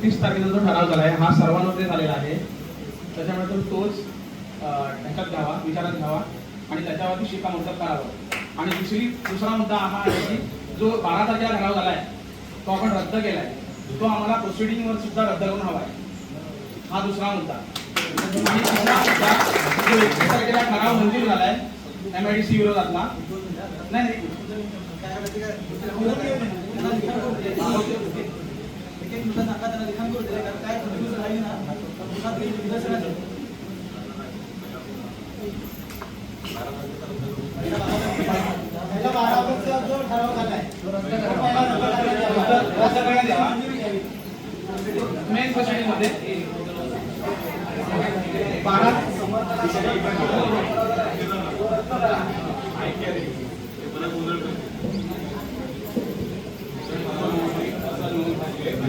एकतीस तारखेचा जो ठराव झाला आहे हा सर्वांमध्ये झालेला आहे. त्याच्यानंतर तोच अं, ह्याच्यात घ्यावा विचारात घ्यावा आणि त्याच्यावरती शिक्कामोर्तब करावं. आणि दुसरी दुसरा मुद्दा हा आहे की जो बारा तारखेला ठराव झाला आहे तो आपण रद्द केला आहे तो आम्हाला प्रोसिडिंगवर सुद्धा रद्द करून हवा आहे हा दुसरा मुद्दा. आणि तिसरा मुद्दा जो एकतीस तारखेला ठराव मंजूर झाला आहे एम आय डी सी विरोधातला नाही. नाही रद्द करण्यात यावा मेन प्रोसिडिंगमध्ये बारा.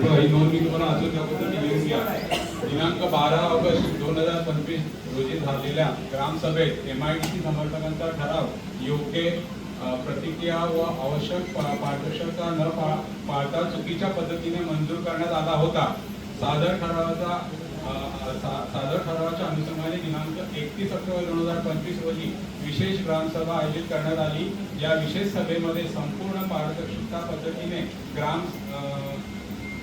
ही नोंद मी तुम्हाला अजून त्या लिहून घ्या दिनांक बारा ऑगस्ट दोन हजार पंचवीस रोजी झालेल्या ग्रामसभेत एम आय डी सी समर्थकांचा ठराव योग्य प्रतिक्रिया व आवश्यक पारदर्शकता न पाळता चुकीच्या पद्धतीने मंजूर करण्यात आला होता. सादर ठरावाचा सादर ठरावाच्या अनुषंगाने दिनांक एकतीस ऑक्टोबर दोन हजार पंचवीस रोजी विशेष ग्रामसभा आयोजित करण्यात आली. या विशेष सभेमध्ये संपूर्ण पारदर्शकता पद्धतीने ग्राम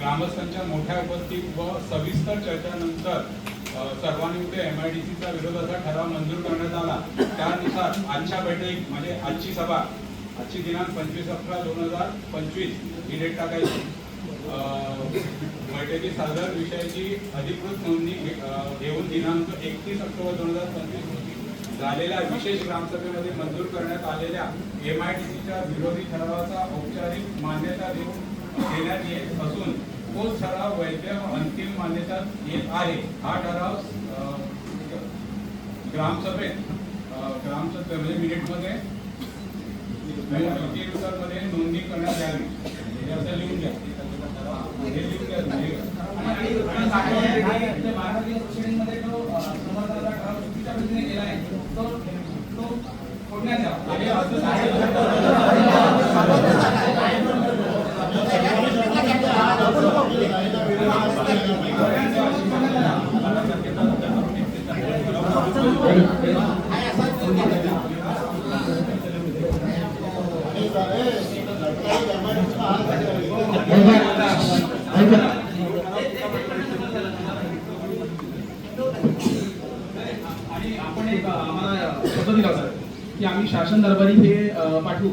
ग्रामस्थांच्या मोठ्या उपस्थित व सविस्तर चर्चेनंतर सर्वांनी सर्वानुमते एम आय डी सीचा विरोधाचा ठराव मंजूर करण्यात आला. त्यानुसार आजच्या बैठक म्हणजे आजची सभा आजची दिनांक पंचवीस अकरा दोन हजार पंचवीस ही डेट टाकायची. अ, बैठकीत सादर विषयाची अधिकृत नोंदणी घेऊन दिनांक एकतीस ऑक्टोबर दोन हजार पंचवीस रोजी झालेल्या विशेष ग्रामसभेमध्ये मंजूर करण्यात आलेल्या एम आय डी सीच्या विरोधी ठरावाचा औपचारिक मान्यता देऊन देण्यात येत असून तो ठराव वैध व अंतिम मान्यता येत आहे हा ठराव ग्रामसभेत ग्रामसभे म्हणजे मिनिटमध्ये मध्ये नोंदणी करण्यात यावी हे असं लिहून घ्या हे लिहून घ्या बारा तो, ठराव चुकीच्या पद्धतीने केला आहे. तो तो फोडण्यात यावा. आणि असं आणि आपण एक अ, आम्हाला शब्द दिला होता की आम्ही शासन दरबारी हे पाठवू.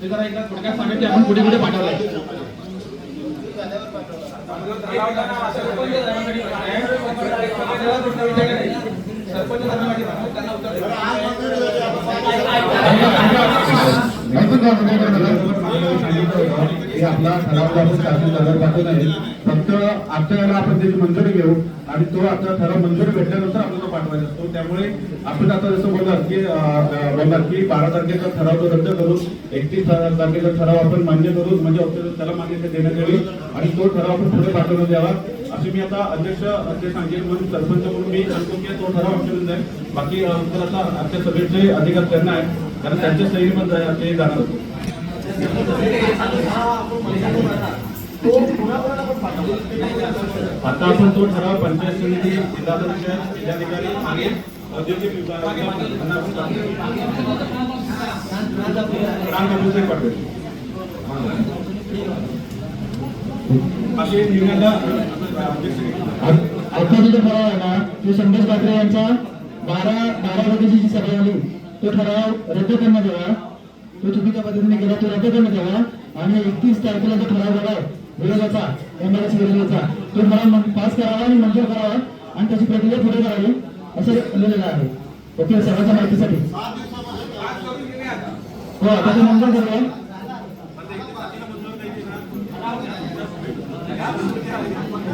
ते जरा एकदा थोडक्यात सांगा की आपण कुठे कुठे पाठवलंय. Ahora nada más, se आपला ठराव आपण शासन संदर्भातून आहे फक्त आजच्या वेळेला आपण त्याची मंजुरी घेऊ आणि तो आता ठराव मंजुरी भेटल्यानंतर आपल्याला पाठवायचा असतो त्यामुळे आपण आता जसं बोलणार की बोलणार की बारा तारखेचा ठराव तो रद्द करून एकतीस तारखेचा ठराव आपण मान्य करून म्हणजे त्याला मान्यता देण्यात यावी आणि तो ठराव आपण पुढे पाठवण्यात द्यावा असे मी आता अध्यक्ष ते सांगेन म्हणून सरपंच म्हणून मी सांगतो की तो ठराव आमच्याकडून जाईल बाकी आता आजच्या सभेचे अधिकार त्यांना आहे कारण त्यांच्या सही पण ते जाणार होते. आता आपण तो ठराव पंचायत समिती जिल्हाध्यक्ष जिल्हाधिकारी आणि औद्योगिक विभागाचे पाठवेल असे निर्णयाला आता तिथे ठराव ना तो संदेश ठाकरे यांचा बारा बारा वाजेची जी सभा झाली. तो ठराव रद्द करण्यात यावा. तो चुकीच्या पद्धतीने गेला तो रद्द करण्यात यावा. आणि एकतीस तारखेला जो ठराव झाला विरोधाचा एमआरएस विरोधाचा तो ठराव पास करावा आणि मंजूर करावा आणि त्याची प्रक्रिया पुढे करावी असं लिहिलेलं आहे. ओके सर्वांच्या माहितीसाठी. हो आता ते मंजूर करूया.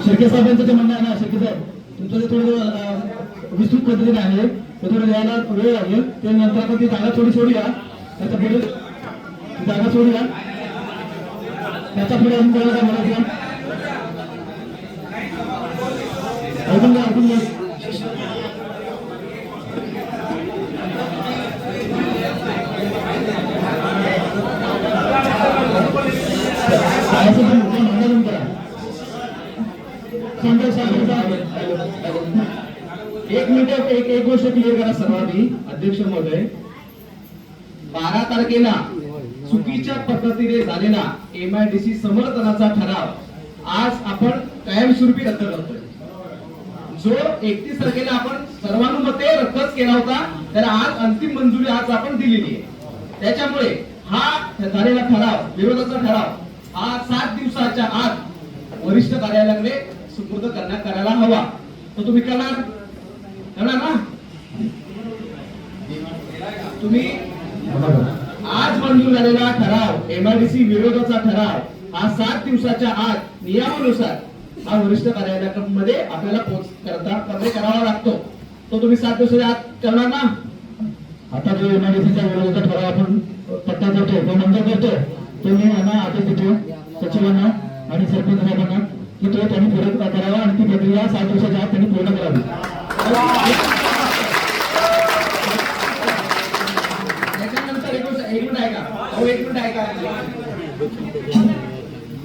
शिर्के साहेबांचं जे म्हणणं आहे ना शिर्के साहेब तुमचं जे थोडं विस्तृत पद्धतीने आहे थोडं लिहायला वेळ लागेल ते नंतर आपण ती जागा थोडी सोडूया त्याच्या पुढे ती जागा सोडूया त्याच्या पुढे अजून कोणाला काय म्हणायचं अजून द्या अजून द्या संजय साहेबांचा एक मिनिट एक एक गोष्ट क्लिअर करा सर्वांनी अध्यक्ष महोदय. बारा तारखेला चुकीच्या पद्धतीने झालेला सी समर्थनाचा ठराव आज आपण कायमस्वरूपी रद्द करतोय. जो एकतीस तारखेला आपण सर्वानुमते रद्दच केला होता त्याला आज अंतिम मंजुरी आज आपण दिलेली आहे. त्याच्यामुळे हा झालेला ठराव विरोधाचा ठराव हा सात दिवसाच्या आत वरिष्ठ कार्यालयाकडे सुपूर्द करण्यात करायला हवा. तो तुम्ही करणार? करणार ना? तुम्ही आज मंजूर झालेला ठराव एमआयडीसी विरोधाचा ठराव हा सात दिवसाच्या आत नियमानुसार हा वरिष्ठ कार्यालयामध्ये आपल्याला पोच करता करणे करावा लागतो. तो तुम्ही सात दिवसाच्या आत करणार ना? आता जो एमआयडीसीचा विरोधाचा ठराव आपण पट्टा करतो तो मंजूर करतो तो मी यांना आदेश देतो सचिवांना आणि सरपंच साहेबांना की तो त्यांनी पूर्ण करावा आणि ती प्रक्रिया सात दिवसाच्या आत त्यांनी पूर्ण करावी.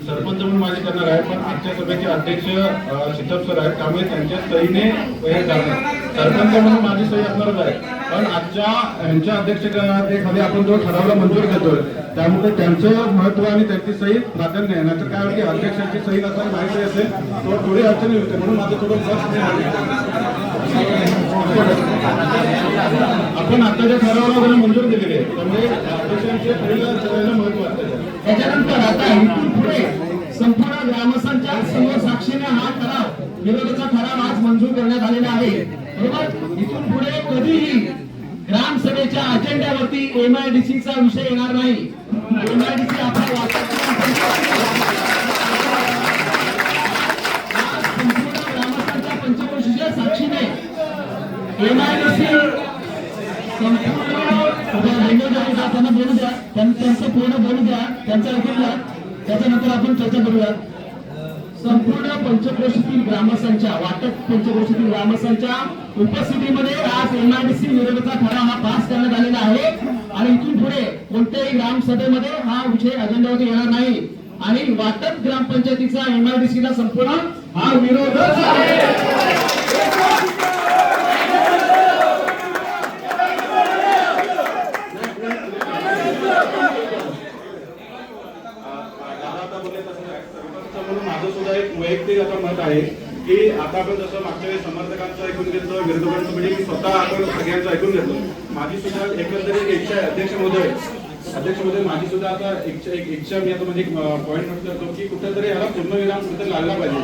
सरपंच म्हणून माझे करणार आहे पण आजच्या सभेचे अध्यक्ष शितप सर आहेत. त्यामुळे त्यांच्या सहीने करणार सरपंच म्हणून माझी सही असणारच आहे. पण आजच्या यांच्या अध्यक्षतेखाली आपण जो ठरावला मंजूर करतोय त्यामुळे त्यांचं महत्त्व आणि त्यांची सही प्राधान्य आहे. नाहीतर काय होते अध्यक्षांची सही नसताना माहिती असेल तो थोडी अडचणी होते म्हणून माझं थोडं लक्ष आपण आताच्या ठरावाला जरा मंजूर दिलेले आहे त्यामुळे अध्यक्षांच्या सहीला सगळ्यांना महत्त्व आहे त्याच्यानंतर आता इथून पुढे संपूर्ण ग्रामस्थांच्या समोर साक्षीने हा ठराव विरोधाचा ठराव आज मंजूर करण्यात आलेला आहे. बरोबर? इथून पुढे कधीही ग्रामसभेच्या अजेंड्यावरती एमआयडीसीचा विषय येणार नाही. एमआयडीसी आपला वाटप त्यांना बोलू द्या त्यांचं पूर्ण बोलू द्या त्यांचा ऐकून घ्या त्याच्यानंतर आपण चर्चा करूया संपूर्ण पंचक्रोशीतील ग्रामस्थांच्या वाटप पंचक्रोशीतील ग्रामस्थांच्या उपस्थितीमध्ये आज एमआयडीसी विरोधाचा ठराव हा पास करण्यात आलेला आहे आणि इथून पुढे कोणत्याही ग्रामसभेमध्ये हा विषय अजेंड्यावरती येणार नाही आणि वाटप ग्रामपंचायतीचा एमआयडीसी ला संपूर्ण हा विरोधच आहे दादा आता बोलले तसं नाही. सरपंच म्हणून माझं सुद्धा एक वैयक्तिक आता मत आहे की आता आपण जसं मागच्या समर्थकांचं ऐकून घेतलं विरोधकांचं म्हणजे मी स्वतः आपण सगळ्यांचं ऐकून घेतलं. माझी सुद्धा एकंदरीत इच्छा आहे. अध्यक्ष महोदय अध्यक्ष महोदय माझी सुद्धा आता इच्छा एक इच्छा मी आता म्हणजे पॉईंट म्हटलं होतो की कुठेतरी याला पूर्णविराम कुठेतरी लागला पाहिजे.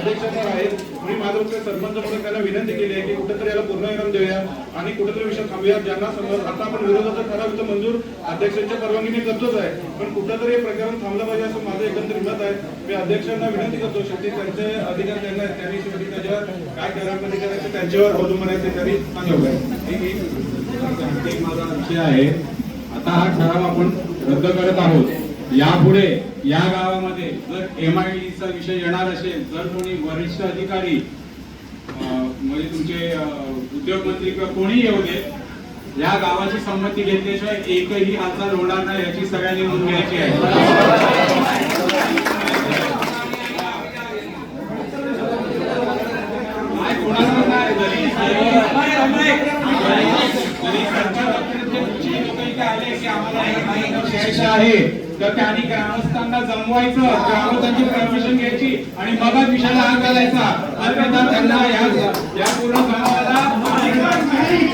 अध्यक्ष अध्यक्षावर आहेत. मी माझं फक्त सरपंच म्हणून त्यांना विनंती केली आहे की कुठेतरी याला पूर्णविराम देऊया आणि कुठेतरी विषय थांबूया. ज्यांना समोर आता आपण विरोधाचा ठराव इथं मंजूर अध्यक्षांच्या परवानगीने करतोच आहे. पण कुठेतरी हे प्रकरण थांबलं पाहिजे असं माझं एकंदरीत मत आहे. मी अध्यक्षांना विनंती करतो शेवटी त्यांचे अधिकार त्यांना त्यांनी शेवटी त्याच्यावर काय करायचं करायचं त्यांच्यावर अवलंबून आहे ते त्यांनी सांगावं एक माझा विषय आहे. आता हा ठराव आपण रद्द करत आहोत. यापुढे या गावामध्ये जर एम आय चा विषय येणार असेल जर कोणी वरिष्ठ अधिकारी म्हणजे तुमचे अं, उद्योगमंत्री किंवा कोणी येऊ दे या गावाची संमती घेतल्याशिवाय एकही हालचाल होणार नाही याची सगळ्यांनी नोंद घ्यायची आहे काय कोणाला नाही जरी जरी सरकार अत्यंत उच्च लोक इथे आले की आम्हाला हे माहिती घ्यायचं आहे तर त्यांनी ग्रामस्थांना जमवायचं ग्रामस्थांची परमिशन घ्यायची आणि मगच विषयाला हात घालायचा. अन्यथा त्यांना या या पूर्ण समाजाला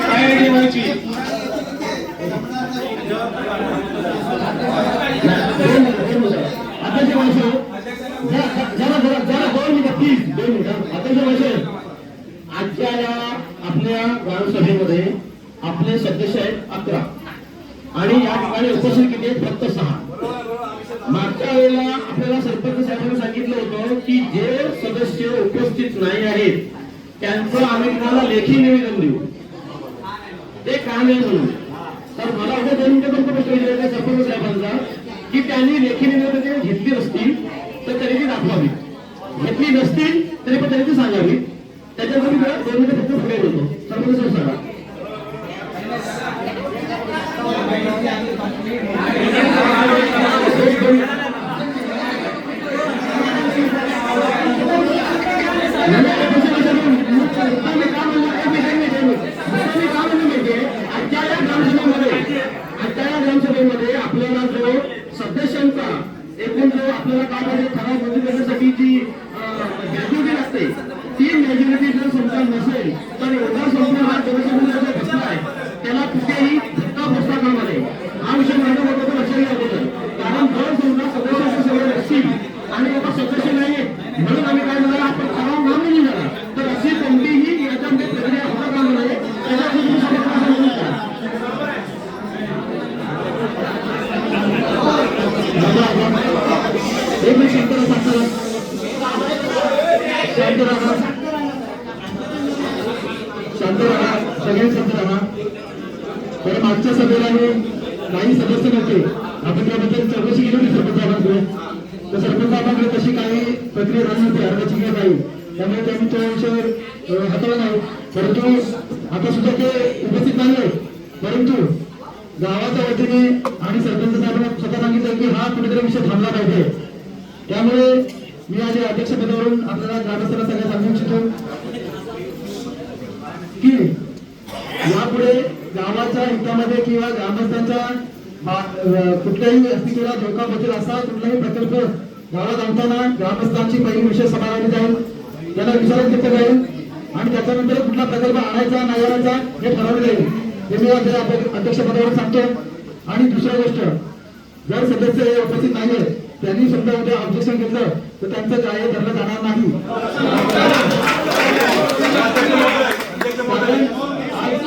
तयारी ठेवायची. आजच्या या आपल्या ग्रामसभेमध्ये आपले सदस्य आहेत अकरा. आणि या ठिकाणी उपस्थित किती आहेत? फक्त सदस्य उपस्थित नाही आहेत त्यांचं आम्ही तुम्हाला लेखी निवेदन देऊ. ते काम आहे म्हणून. तर मला असं दोन मिनिटं पण प्रश्न विचारायचा आहे सरपंच साहेबांचा की त्यांनी लेखी निवेदन घेतली असतील तर तरी ती दाखवावी. घेतली नसतील तरी पण तरी ती सांगावी. त्याच्यासाठी मला दोन मिनिटं फक्त पुढे बोलतो. सरपंच साहेब सांगा आजच्या या ग्रामसभेमध्ये आजच्या या ग्रामसभेमध्ये आपल्याला जो सदस्यांचा एकूण जो आपल्याला काय आहे ठराव मंजूर करण्यासाठी जी मॅज्युरिटी लागते ती मॅज्युरिटी जर समजा नसेल तर एवढा संपूर्ण जनसमूह जो बसला आहे त्याला कुठेही धक्का बसता कामा नये हा विषय माझ्या मताचा लक्षात घ्या अगोदर कारण जर समजा सदस्यांची सवय असतील आणि बाबा सदस्य नाही म्हणून आम्ही काय झालं आपण ठराव नामिनी झाला तर अशी कोणतीही याच्यामध्ये प्रक्रिया होता कामा नये त्याच्यासाठी तुम्ही सगळ्यांना समजून घ्या. एक मिनिट शांत राहा, शांत राहा. शांत राहा. शांत राहा सगळे शांत राहा बरं मागच्या सभेला हे काही सदस्य नव्हते. आपण त्याबद्दल चौकशी केली होती सरपंच साहेबांकडे. तर सरपंच साहेबांकडे तशी काही प्रक्रिया झाली नव्हती अर्जाची किंवा नाही त्यामुळे त्यांनी तो विषय हाताळला नाही परंतु आता सुद्धा ते उपस्थित नाही आहेत परंतु गावाच्या वतीने आणि सरपंच साहेबांना स्वतः सांगितलं की हा कुठेतरी विषय थांबला पाहिजे त्यामुळे मी आज या अध्यक्षपदावरून आपल्याला ग्रामस्थांना सगळ्या सांगू इच्छितो की यापुढे गावाच्या हितामध्ये किंवा ग्रामस्थांच्या कुठल्याही अस्तित्वाला धोका बसेल असा कुठलाही प्रकल्प गावात आणताना ग्रामस्थांची पहिली विषय समाधानी जाईल. त्याला विचारात घेतलं जाईल. आणि त्याच्यानंतर कुठला प्रकल्प आणायचा नाही आणायचा हे ठरवलं जाईल. हे मी आपल्या अध्यक्षपदावर सांगतो. आणि दुसरी गोष्ट जर सदस्य हे उपस्थित नाहीये त्यांनी समजा उद्या ऑब्जेक्शन घेतलं तर त्यांचं काय धरलं जाणार नाही कारण आज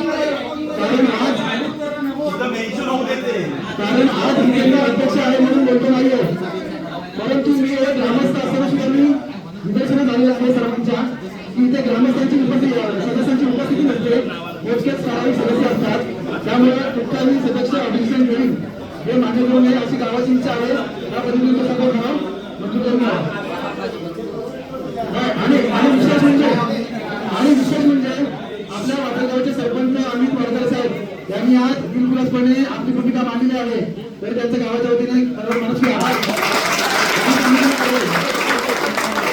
कारण आज कारण आज जिल्हा अध्यक्ष आहे म्हणून बोलतो नाहीये. परंतु मी एक ग्रामस्थ असताना सुद्धा मी निदर्शनं झालेलं आहे सर्वांच्या. की इथे ग्रामस्थांची उपस्थिती सदस्यांची उपस्थिती नसते. मोजकेच ठराविक सदस्य असतात. त्यामुळे कुठलाही सदस्य ऑब्जेक्शन घेईल हे मान्य करू नये अशी गावाची इच्छा आहे. त्या पद्धतीने तो सगळं ठराव मंजूर करून आणि आणि विशेष म्हणजे आणि विशेष म्हणजे आपल्या वाटगावचे सरपंच अमित वाडकर साहेब यांनी आज बिनकुलासपणे आपली भूमिका मांडली आहे. तरी त्यांच्या गावाच्या वतीने सर्व मनस्वी आभार.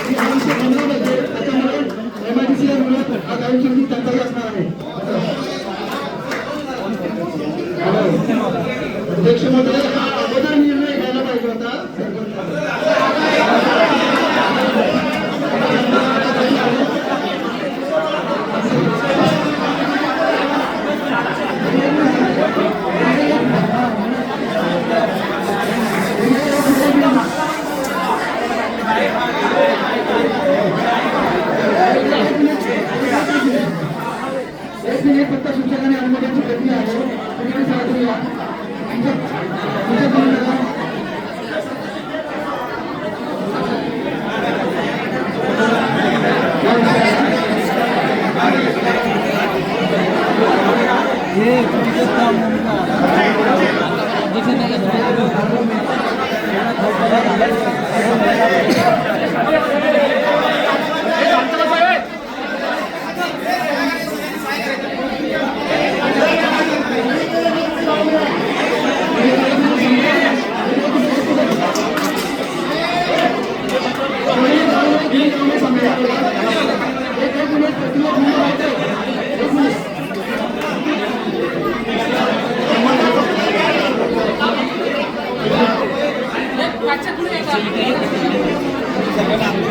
म्हणजे त्याच्यामुळे एमआयडीसी मुळे हा काही त्यांचाही असणार आहे. अध्यक्ष महोदय हा अगोदर निर्णय घ्यायला पाहिजे होता एक मिनिट फक्त शिक्षक आणि अनुमोदनची प्रक्रिया आहे तुम्ही सादर या. तुमचं- तुमचं काम करा. ही कामे समजा. एक एक मिनिट प्रक्रिया पूर्ण व्हायचं. एक मिनिट.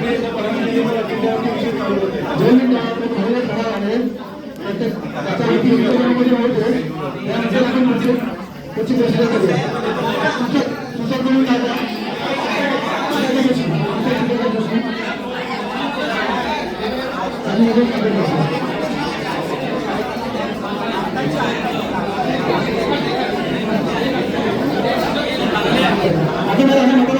जयंत आपण भरले सभा आहे त्याच्या आधी इंटरव्ह्यूमध्ये होते त्यानंतर आपण म्हणजे त्याची घोषणा करूया सूचक सूचक म्हणून दादा आणि Gracias.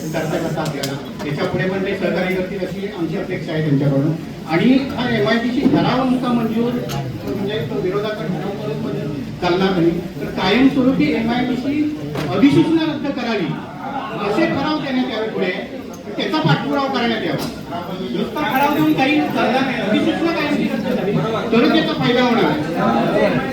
सरकारचा साथ द्यावा त्याच्या पुढे पण ते सहकार्य करतील अशी आमची अपेक्षा आहे त्यांच्याकडून. आणि हा एम आय टीशी ठराव नुसता मंजूर म्हणजे तो विरोधाचा ठराव करून पण चालणार नाही. तर कायमस्वरूपी एम आय टीशी अधिसूचना रद्द करावी असे ठराव देण्यात यावे पुढे. त्याचा पाठपुरावा करण्यात यावा. नुसता ठराव देऊन काही चालणार नाही. अधिसूचना काय रद्द झाली. तरच त्याचा फायदा होणार